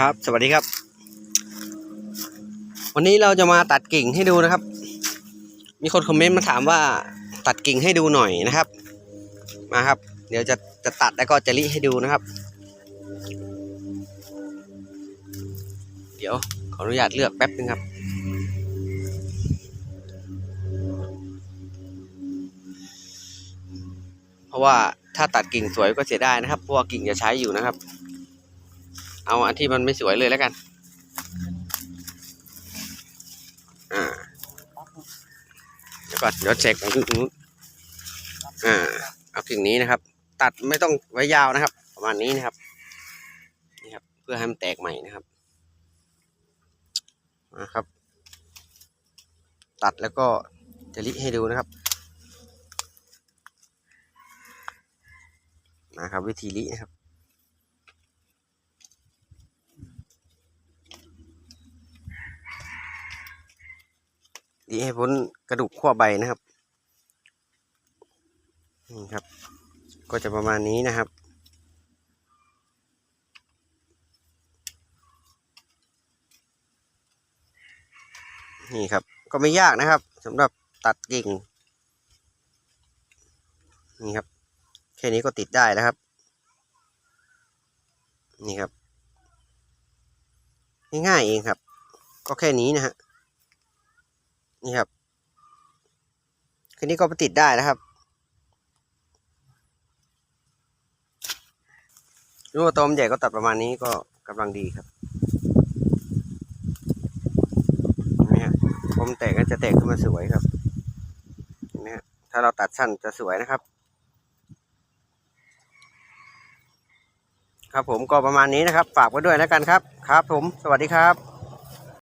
ครับ สวัสดีครับ วันนี้เราจะมาตัดกิ่งให้ดูนะครับ มีคนคอมเมนต์มาถามว่าตัดกิ่งให้ดูหน่อยนะครับ มาครับ เดี๋ยวจะจะตัดแล้วก็จะริให้ดูนะครับ เดี๋ยวขออนุญาตเลือกแป๊บนึงครับเพราะว่าถ้าตัดกิ่งสวยก็เสียดายนะครับเพราะว่ากิ่งจะใช้อยู่นะครับ เอาอันที่มันไม่สวยเลยแล้วกัน อ่า เดี๋ยวก่อนเดี๋ยวเช็คของนู้นอ่า เอากิ่งนี้นะครับ ตัดไม่ต้องไว้ยาวนะครับ ประมาณนี้นะครับ นี่ครับ เพื่อให้มันแตกใหม่นะครับนะครับ ตัดแล้วก็จะลิให้ดูนะครับนะครับ วิธีลินะครับ ดีให้พ้นกระดูกขั้วใบนะครับนี่ครับ ก็จะประมาณนี้นะครับ นี่ครับก็ไม่ยากนะครับสำหรับตัดกิ่ง นี่ครับ แค่นี้ก็ติดได้แล้วครับ นี่ครับ ง่ายๆเองครับ ก็แค่นี้นะฮะ นี่ครับ คืนนี้ก็ไปติดได้แล้วครับรู้ว่าตัวมันใหญ่ก็ตัดประมาณนี้ก็กำลังดีครับเห็นไหมฮะพอมแตกก็จะแตกขึ้นมาสวยครับเห็นไหมฮะถ้าเราตัดสั้นจะสวยนะครับ ครับผมก็ประมาณนี้นะครับ ฝากไว้ด้วยแล้วกันครับ ครับผมสวัสดีครับ